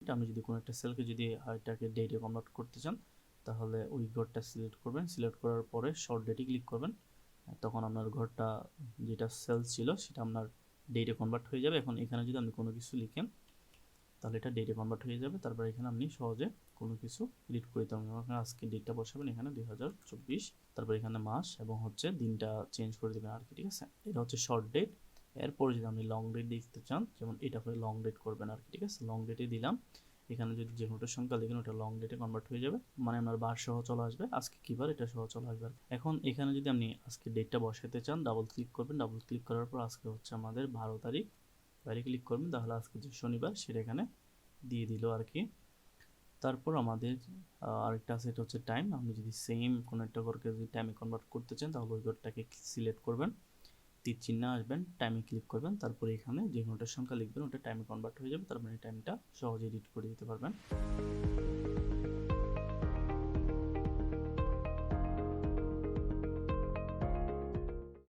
আপনি যদি কোনো একটা সেলকে যদি এটাকে ডেটে কনভার্ট করতে চান, তাহলে ওই ঘরটা সিলেক্ট করবেন। সিলেক্ট করার পরে শর্ট ডেটে ক্লিক করবেন। তখন আপনার ঘরটা যেটা সেলস ছিল, সেটা আপনার ডেটে কনভার্ট হয়ে যাবে। এখন এখানে যদি আপনি কোনো কিছু লিখেন, তাহলে এটা ডেটে কনভার্ট হয়ে যাবে। তারপর এখানে আপনি সহজে কোনো কিছু এডিট করে দিতে পারবেন। আজকে ডেটটা বসাবেন এখানে দুই হাজার চব্বিশ। তারপর এখানে মাস এবং হচ্ছে দিনটা চেঞ্জ করে দেবেন আর কি ঠিক আছে? এটা হচ্ছে শর্ট ডেট এরপরে যদি আপনি লং ডেট দেখতে চান, যেমন এটা করে লং ডেট করবেন আর কি, ঠিক আছে? লং ডেটে দিলাম। এখানে যদি যে কোনোটা সংখ্যা লিখেন ওটা লং ডেটে কনভার্ট হয়ে যাবে। মানে আপনার বার সহ চলে আসবে। আজকে কী বার এটা সহ চলে আসবে এখন এখানে যদি আপনি আজকে ডেটটা বসাতে চান ডাবল ক্লিক করবেন। ডাবল ক্লিক করার পর আজকে হচ্ছে আমাদের বারো তারিখ। বাইরে ক্লিক করবেন, তাহলে আজকে যে শনিবার, সেটা এখানে দিয়ে দিল আর কি। তারপর আমাদের আরেকটা এটা হচ্ছে টাইম আপনি যদি সেম কোনো একটা ঘরকে যদি টাইমে কনভার্ট করতে চান, তাহলে ওই ঘরটাকে সিলেক্ট করবেন। তীর চিহ্ন আসবেন টাইমে ক্লিক করবেন, তারপরে এখানে যে ঘণ্টার সংখ্যা লিখবেন, ওটা টাইমে কনভার্ট হয়ে যাবে তারপরে এই টাইমটা সহজে এডিট করে দিতে পারবেন।